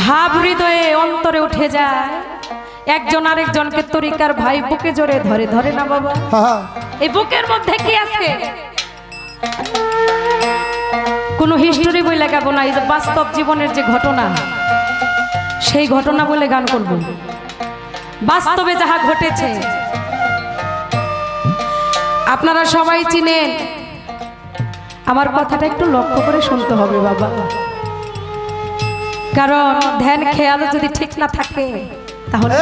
ভাব হৃদয়ে অন্তরে উঠে যায়। একজন আরেকজনকে তরিকার ভাই বুকে জোরে ধরে ধরে না বাবা। এই বুকের মধ্যে কি আছে? কোনো হিস্টোরি বই লাগাবো না এই যে বাস্তব জীবনের যে ঘটনা সেই ঘটনা বলে গান করব। বাস্তবে যাহা ঘটেছে আপনারা সবাই চিনেন। আমার কথাটা একটু লক্ষ্য করে শুনতে হবে বাবা। কারণ ধ্যান খেয়াল যদি ঠিক না থাকে তাহলে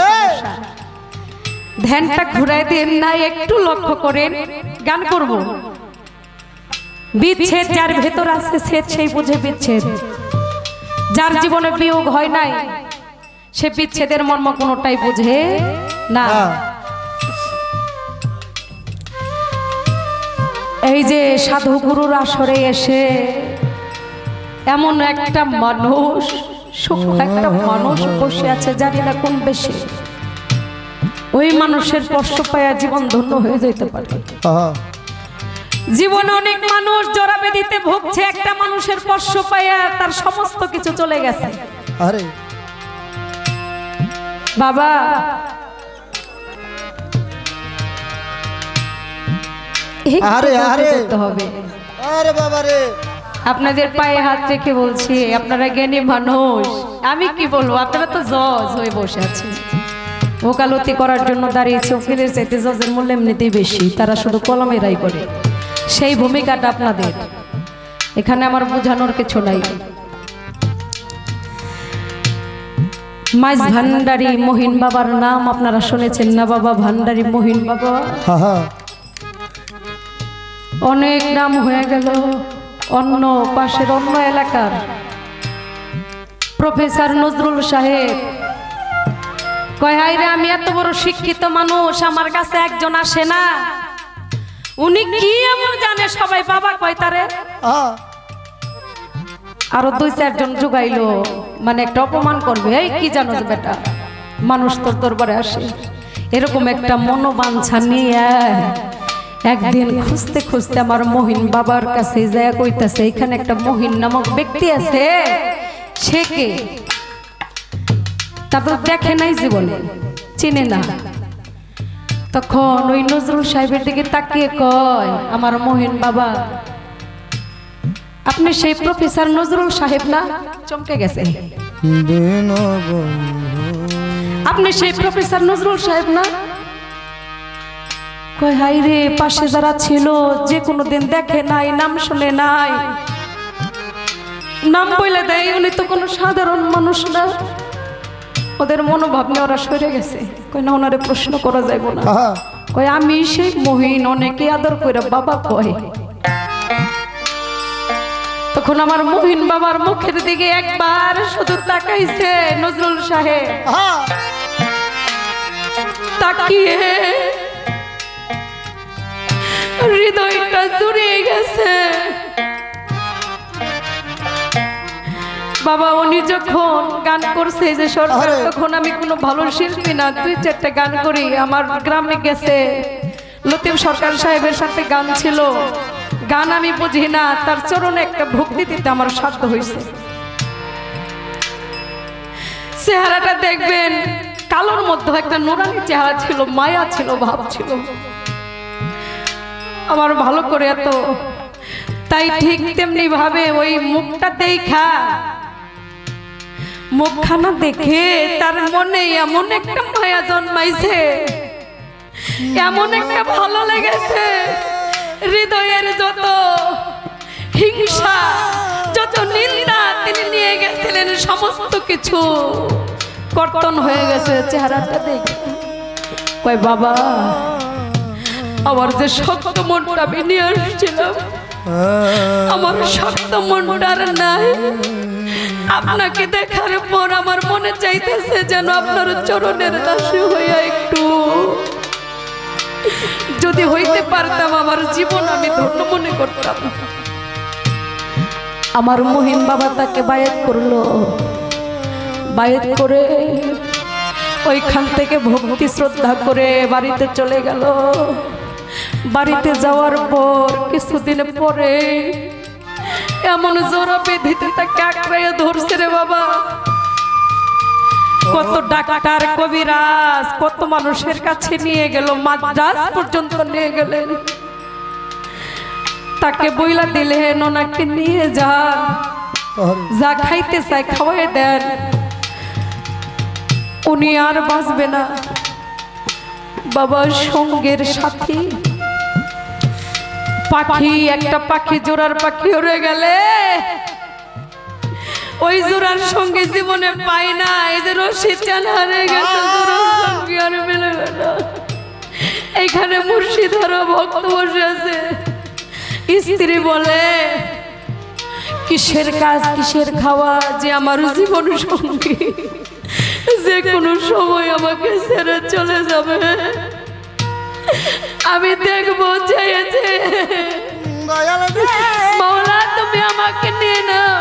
ধ্যানটা ঘুরাই দেন না একটু লক্ষ্য করেন গান করব। বিচ্ছেদ যার ভেতর আছে সে সেই বুঝে বিচ্ছেদ। যার জীবনে বিয়োগ হয় নাই সে বিচ্ছেদের মর্ম কোনোটাই বুঝে না। এই যে সাধু গুরুর আসরে এসে এমন একটা মানুষ একটা মানুষ বসে আছে জানি না কোন বেশি। ওই মানুষের কষ্ট পায়া জীবন ধন্য হয়ে যেতে পারে। জীবনে অনেক মানুষ জড়াবে দিতে ভুগছে একটা মানুষের স্পর্শ পায়া তার সমস্ত কিছু চলে গেছে। আরে। বাবা। আরে, আরে। হবে। আরে বাবা রে আপনাদের পায়ে হাত রেখে বলছি আপনারা জ্ঞানী মানুষ। আমি কি বলব? আপনারা তো জজ হয়ে বসে আছেন। ওকালতি করার জন্য দাঁড়িয়েছে। উকিলের চাইতে জজের মূল্য এমনিতেই বেশি। তারা শুধু কলমে রায় করে। সেই ভূমিকাটা আপনাদের। এখানে আমার বোঝানোর কিছু নাই। মাইজ ভান্ডারি মহিন বাবার নাম আপনারা শুনেছেন না বাবা? ভান্ডারি মহিন বাবা? অনেক নাম হয়ে গেল। অন্য পাশের অন্য এলাকার। প্রফেসর নজরুল সাহেব কয় হাই রে, আমি এত বড় শিক্ষিত মানুষ, আমার কাছে একজন আসে না। উনি কি এমন জানে? সবাই বাবা কয় তারে। আরও দুই চারজন জুগাইলো। মানে একটা অপমান করবে। এই কি জানো বেটা? মানুষ তোর দরবারে আসে। এরকম একটা মনোবাঞ্ছা নিয়ে একদিন খুঁজতে খুঁজতে আমার মহিন বাবার কাছে যায় কইতাছে এখানে একটা মহিন নামক ব্যক্তি আছে। সে কে? তারপর দেখে নাই জীবনে চিনে না। তখন ওই নজরুল সাহেবের দিকে তাকিয়ে কয় আমার মহিন বাবা আপনি সেই প্রফেসর নজরুল সাহেব না? চমকে গেছে। আপনি সেই প্রফেসর নজরুল সাহেব না? কয় হাই রে পাশে যারা ছিল যে কোনো দিন দেখে নাই নাম শুনে নাই। নাম বলে দেয় উনি তো কোনো সাধারণ মানুষ না। ওদের মনোভাব নিয়ে ওরা সরে গেছে। কয় না ওনারে প্রশ্ন করা যাইব না। কই আমি সেই মহিন অনেকে আদর করে বাবা কয়। তখন আমার মহিন বাবার মুখের দিকে একবার শুধু তাকাইছে নজরুল সাহেব। হ্যাঁ তাকিয়ে হৃদয়টা জুড়িয়ে গেছে। বাবা উনি যখন গান করছে যে সরকার তখন আমি কোনো ভালো শিল্পী না দুই চারটা গান করি আমার গ্রামে গেছে। লতিফ সরকার সাহেবের সাথে গান ছিল। গান আমি বুঝি না তার চরণে একটা ভক্তি দিতে আমার সাধ্য হয়েছে। চেহারাটা দেখবেন কালোর মধ্যে একটা নোরানি চেহারা ছিল মায়া ছিল ভাব ছিল। আমার ভালো করে এত। তাই ঠিক তেমনি ভাবে ওই মুখটা দেখা। মুখখানা দেখে তার মনে এমন একটা মায়া জন্মাইছে। এমন একটা ভালো লেগেছে। হৃদয়ের যত হিংসা, যত নিন্দা তিনি নিয়ে গেছিলেন, সমস্ত কিছু কর্তন হয়ে গেছে চেহারাটা দেখে। কয় বাবা আমার যে শক্ত মনটা আমি নিয়ে আসছিলাম আমার শক্ত মনটার নাই। আপনাকে দেখার পর আমার মনে চাইতেছে যেন আপনার চরণের দাসী হইয়া একটু। যদি হইতে পারতাম আমার জীবন আমি ধন্য মনে করতাম। আমার মহিম বাবা তাকে বায়াত করল। বায়াত করে ওইখান থেকে ভক্তি শ্রদ্ধা করে বাড়িতে চলে গেল। বাড়িতে যাওয়ার পর, কিছুদিন পরে এমন জোরা বেঁধিতে তাকে আঁকড়াইয়া ধরছে রে বাবা। কত ডাক্তার, কবিরাজ, কত মানুষের কাছে নিয়ে গেল মাদ্রাস পর্যন্ত নিয়ে গেলেন। তাকে বইলা দিলেন, ওনাকে নিয়ে যান। যা খাইতে চায় খাওয়াই দেন। উনি আর বাঁচবে না। বাবা সঙ্গের সাথী। পাখি, একটা পাখি জোড়ার পাখি উড়ে গেলে। ওই জোড়ার সঙ্গে জীবনে পাই না, এই যে রশি চাল হারে গেছে আর মেলে না। এইখানে মুর্শিদার ভক্ত বসে আছে। স্ত্রী বলে, কিসের কাজ, কিসের খাওয়া যে আমার জীবন সঙ্গী? যে কোনো সময় আমাকে ছেড়ে চলে যাবে। আমি দেখব চেয়েছে মাওলা তুমি আমাকে নিয়ে নাও।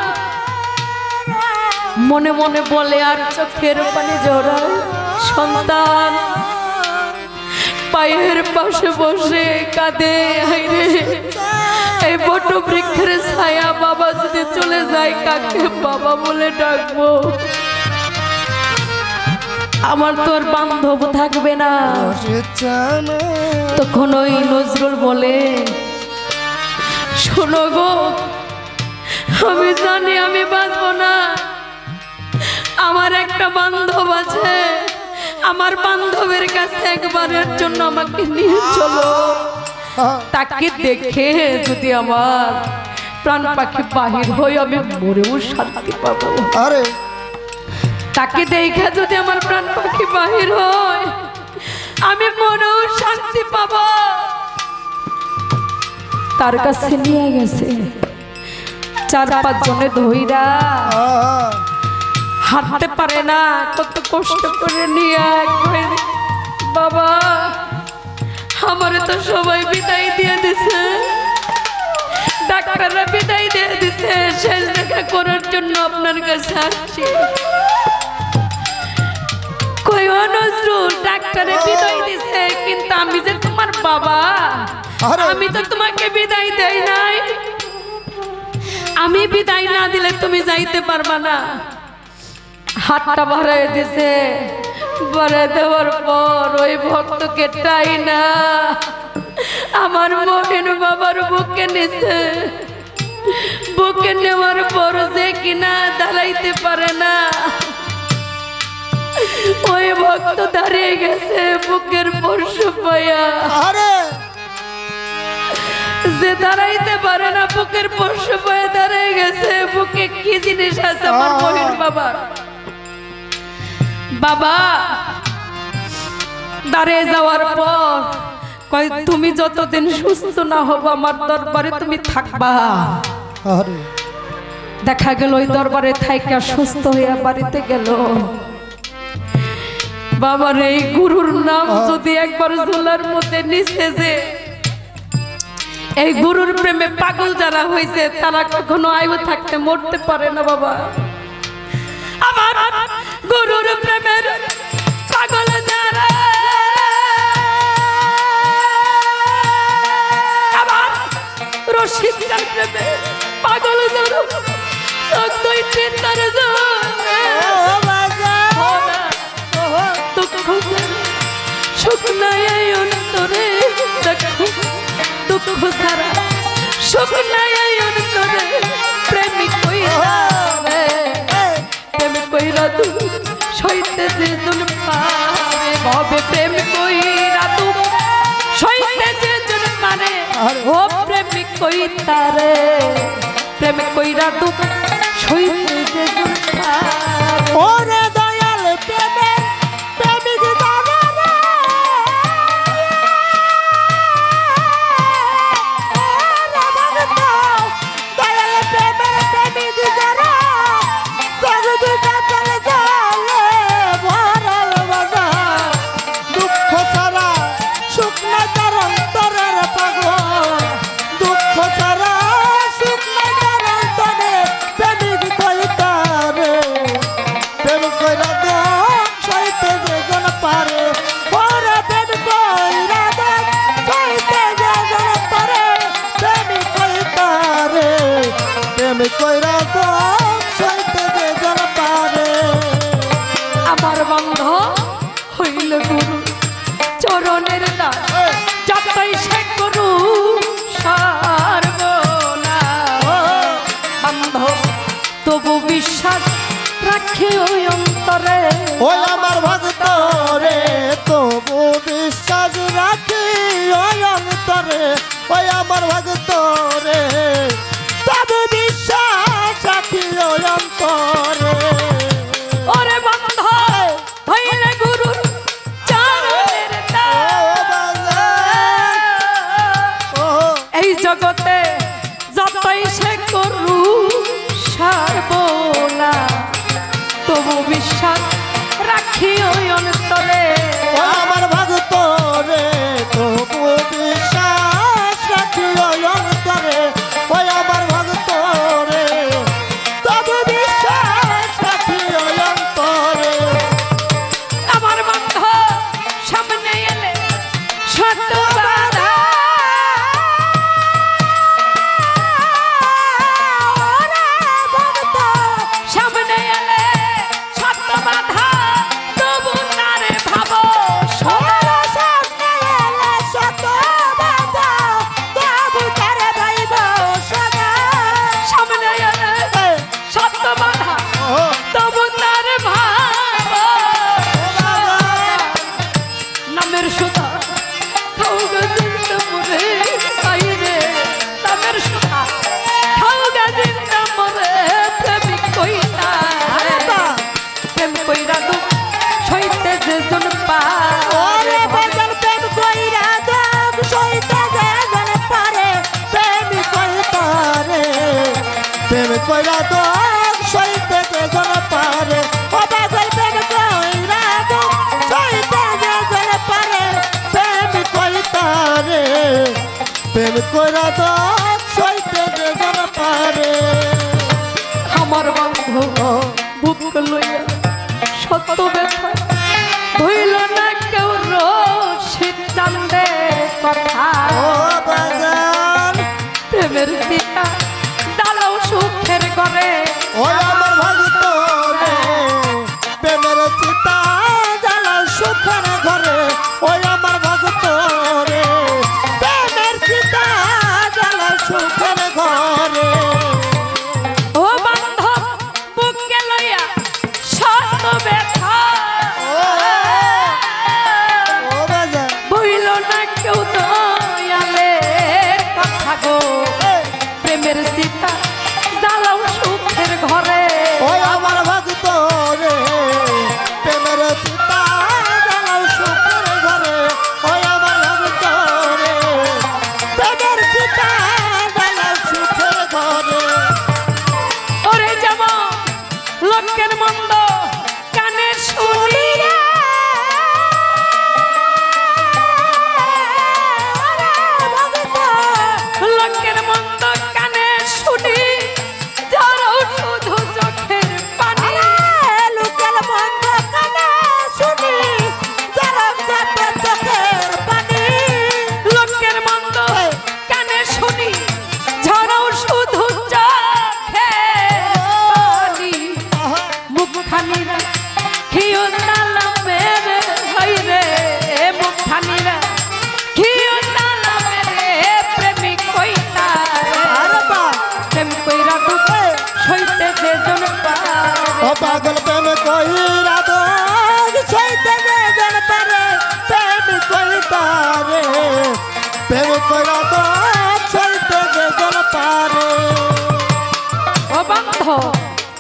মনে মনে বলে আর চোখের পানি জড়ায় সন্তান। পায়ের পাশে বসে কাঁদে হাইরে এই বট বৃক্ষের ছায়া বাবা যদি চলে যায় কাকে বাবা বলে ডাকবো? আমার তোর বান্ধব থাকবে না। তখন ওই নজরুল বলে, শোনো গো, আমি জানি আমি বাঁচবো না। আমার একটা বান্ধব আছে। আমার বান্ধবের কাছে একবারের জন্য আমাকে নিয়ে চলো। তাকে দেখে যদি আমার প্রাণ পাখি বাহির হই আমি মরেও শান্তি পাবো। আরে তাকে দেখে যদি আমার প্রাণ পাখি বাহির হয় আমি মনেও শান্তি পাব। তার কাছে নিয়ে গেছে। চার পাঁচ জনে আহা, হাঁটতে পারে না কত কষ্ট করে নিয়ে বাবা আমারে তো সবাই বিদায় দিয়ে দিছে। ডাক্তাররা বিদায় দিয়ে দিছে। শেষ দেখা করার জন্য আপনার কাছে আসছি। ও নজরুল ডাক্তারে বিদায় দিছে কিন্তু আমি যে তোমার বাবা আমি তো তোমাকে বিদায় দেই নাই। আমি বিদায় না দিলে তুমি যাইতে পারবা না। হাতটা বাড়াই দিছে বাড়াই দেওয়ার পর ওই ভক্তকে টাই না। আমার মহিন বাবার বুকে নিছে। বুকে নেওয়ার পর যে কিনা দাঁড়াইতে পারে না। ওই ভক্ত দাঁড়িয়ে গেছে বুকের পরশু পায়া। আরে! যে দাঁড়াইতে পারে না বুকের পরশু পায়ে দাঁড়িয়ে গেছে। বুকে কি জিনিস আছে আমার। মহিন বাবার বাবা দাঁড়িয়ে যাওয়ার পর কয় তুমি যতদিন সুস্থ না হব আমার দরবারে তুমি থাকবা। দেখা গেল ওই দরবারে থাইকা সুস্থ হইয়া বাড়িতে গেল। বাবার এই গুরুর নাম যদি একবার ঝোলার মধ্যে নিচে যে, এই গুরুর প্রেমে পাগল যারা হয়েছে, তারা কখনো আয়ু থাকতে মরতে পারে না বাবা। আমার গুরুর প্রেমের পাগল যারা, আমার পাগল যারা চিন্তার দুঃখ শুকনায় অন্তরে দেখো দুঃখ সারা শুকনায় অন্তরে প্রেমিক কইরা রে কইরা তু সইতে যে জন পারে ভবে প্রেম কইরা তু সইতে যে জন পারে ও প্রেমিক কইতারে প্রেম কইরা তু সইতে যে পারে। জগতে যতই সে করু সারবোলা। তবু বিশ্বাস রাখি ওই অন্তরে। আমার ভক্ত রে, তবু বিশ্বাস রাখি ওই প্রেম কইরা তো সইতে দেবেন পারে। আমার বন্ধু বুক লইয়া সত ব্যথা। ধইল না কেউ রোষিত চান্দে কথা।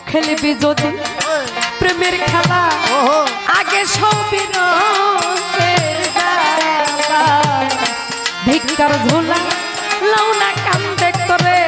খেলবি যদি প্রেমের খেলা। আগে সবই ভিক্ষার ঝোলা লৌনা কান্দে করে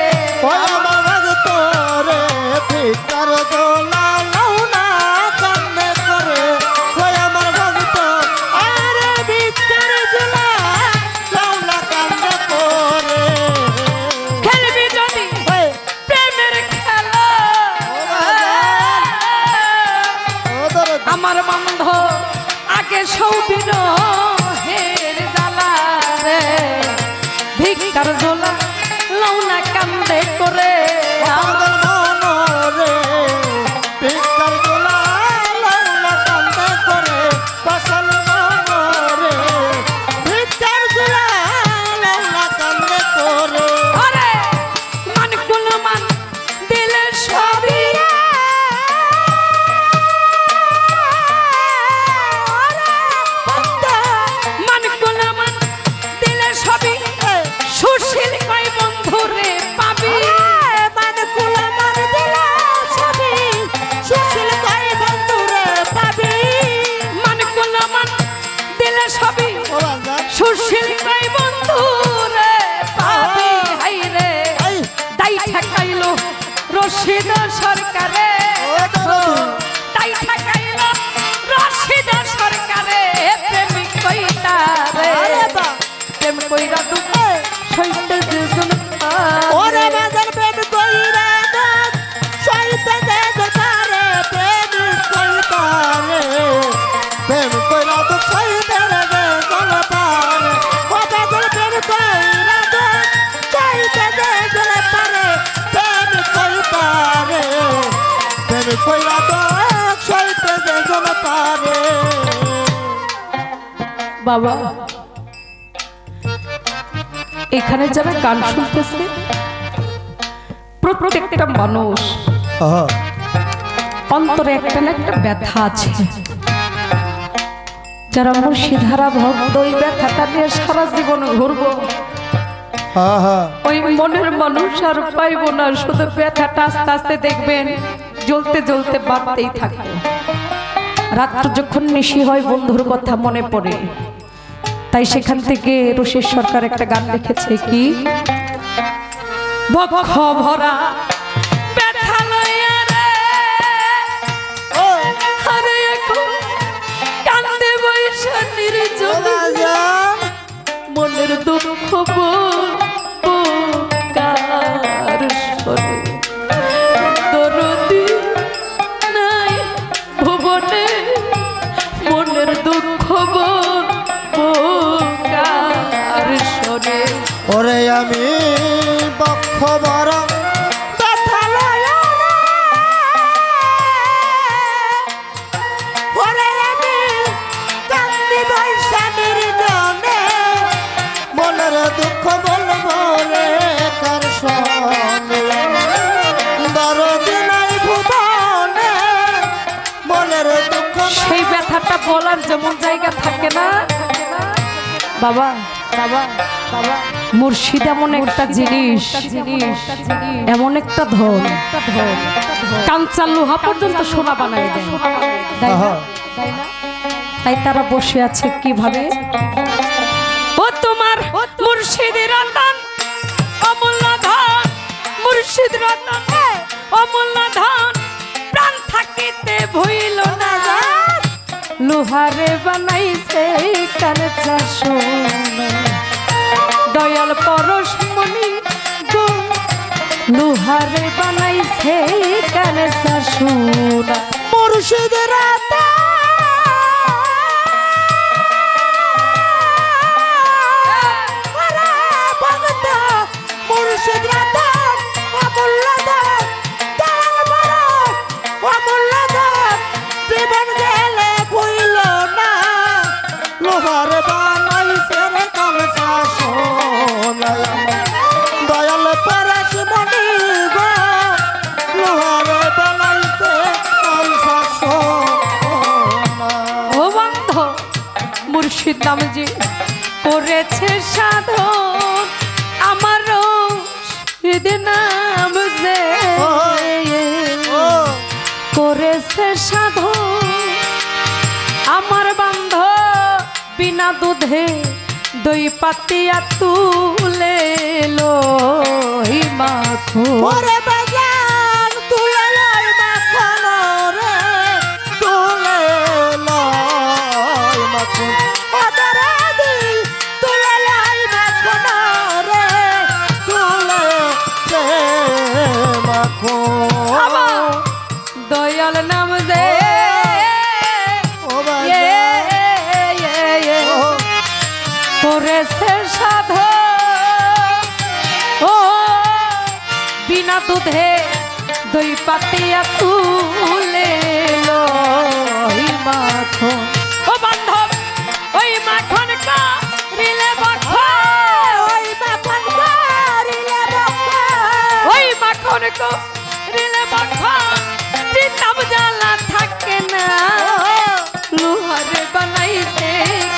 সইতে পারে। বাবা এখানে যারা গান শুনতেছে প্রত্যেকটা মানুষ অন্তরে একটা না একটা ব্যথা আছে। যারা মুর্শিধারা ভক্ত ওই ব্যথাটা নিয়ে সারা জীবন ঘুরবো। ওই মনের মানুষ আর পাইবো না শুধু ব্যথাটা আস্তে আস্তে দেখবেন। জ্বলতে জ্বলতে বাড়তেই থাকবে রাত্র যখন নিশি হয় বন্ধুর কথা মনে পড়ে। তাই সেখান থেকে রুশের সরকার একটা গান লিখেছে কি? বক্ষ ভরা ব্যথা লইয়া বলার যেমন জায়গা থাকে না। বাবা বাবা বাবা। মুর্শিদ এমন একটা জিনিস এমন একটা ধন। কাঞ্চা লোহা পর্যন্ত সোনা বানাই দেয়। তাই না? তাই তারা বসে আছে কীভাবে? ও তোমার মুর্শিদ রতন অমূল্য ধন। মুর্শিদ রতন অমূল্য ধন। প্রাণ থাকিতে ভইল না। লোহারে বানাইছে কারচা সোনা দয়াল পরশমণি গো লোহারে বানাইছে কারচা সোনা মুর্শিদ রাতা মুর্শিদ নামজি। করেছে সাধন আমারও সিদ নাম যে করেছে সাধন আমার বান্ধ বিনা দুধে দই পাতিয়া তুলে লো মাখো পাতিয়া তুলে লই মাখন। ও বান্ধব ওই মাখন কারিলে মাখন। ওই মাখন করিলে মাখন। ওই মাখন কারিলে মাখন। চিতাব জ্বালা থাকে না। লোহারে বানাইছে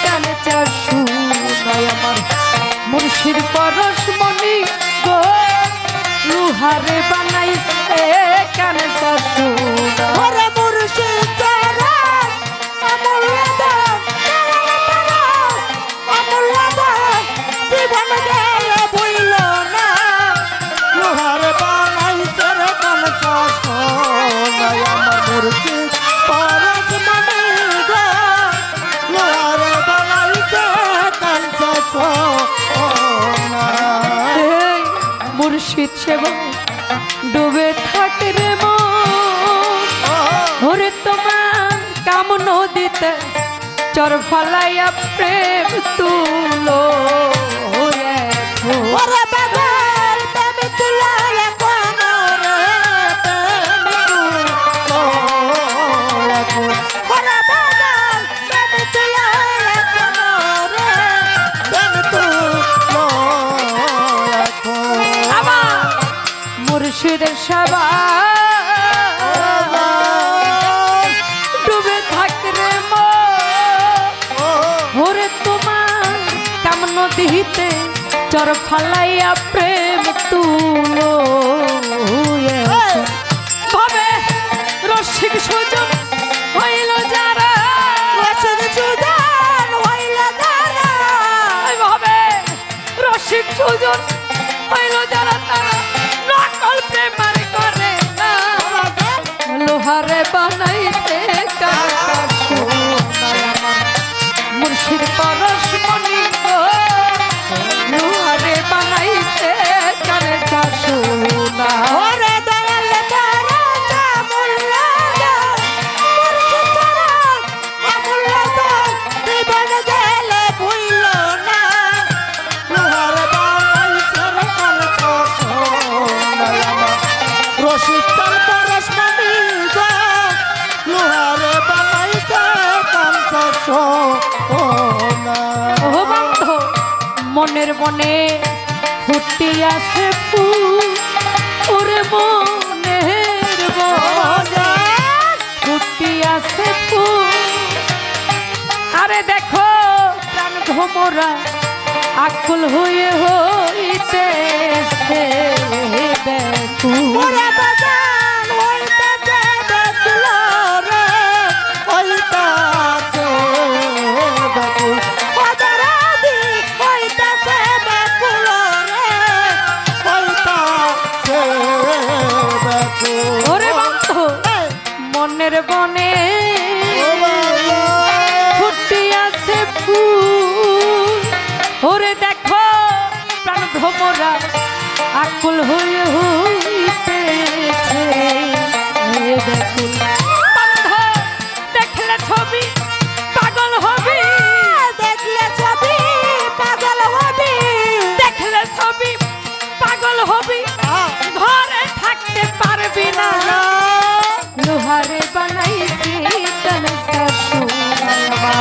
কান চাষু নয় আমার। মুর্শিদ পরশ মণি গো লোহারে বানাইছে সেবা ডুবে থাকে রে মন। ওরে তোমার কাম নদীতে চর ফালাইয়া প্রেম তুলো। ওরে চর ফালাইয়া প্রেম তুলো ভাবে রসিক সুযোগ হইল যারা। রসিক সুজন হইল যারা। ভাবে রসিক সুজন হইল যারা তারা। ভোমরা আকুল হয়ে হইতে ব্যাকুল হয়ে হইতেছে দেখলে ছবি পাগল হবি। দেখলে ছবি পাগল হবি। দেখলে ছবি পাগল হবি। ঘরে থাকতে পারবি না। লোহারে বানাইছি কানসা সোনা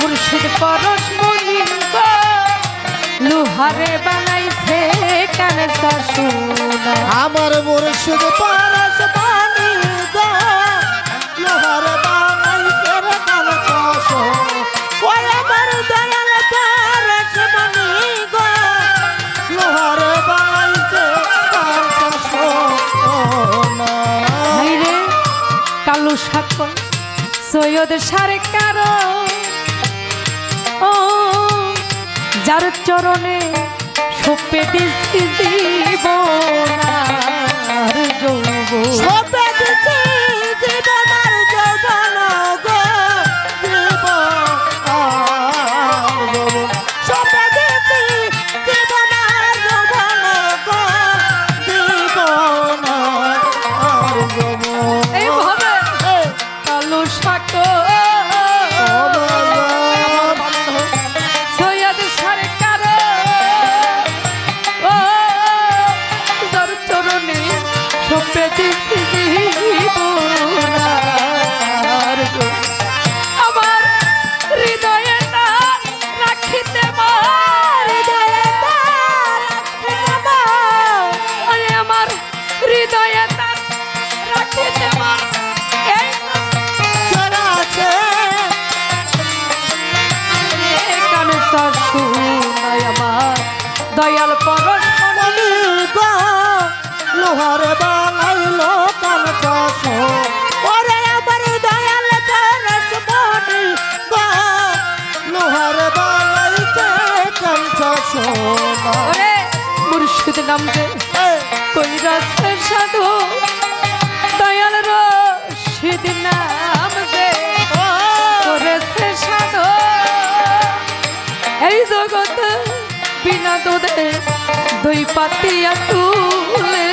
মুর্শিদ পরশ মলিঙ্গ লোহারে বানাইছে কানসা সোনা আমার মুর্শিদ পারস বাণী গো লোহার বানাইছে রে চাষ ওই আমার দয়াল পারস গো লোহার বানাইছে কালু সৈয়দ সরকার ও যার চরণে সোপে দিছি জীবন আর যৌবন সবে মুর্শিদ নাম যে কইরাছে সাধু? দয়াল রশিদ নাম যে করেছে সাধু। এই জগৎ বিনা দুধে দুই পাতিয়া তুলে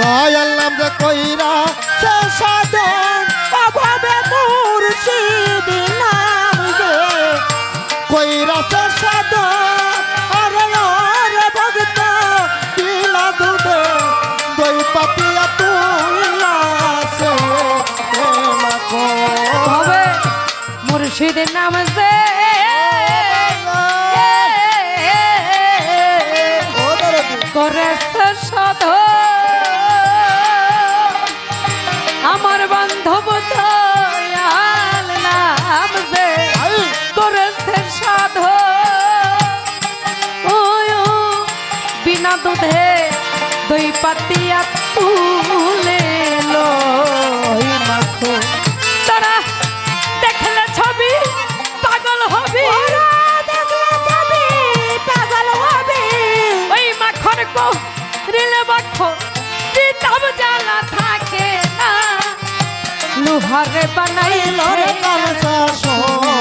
দয়াল নাম যে কইরা সে সাধন অভাবে মুর্শিদ মুর্শিদ নাম সে করেছ সাধ আমার বান্ধব দয়াল বিনা দুধে দই পাতি রিলে বঠ পিতাব জ্বালা থাকে না। লোহারে বানাইল রে। কালসা সোনা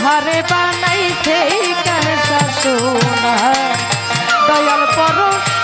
ঘরে বানাইছে কানসা সোনা দয়াল পরশ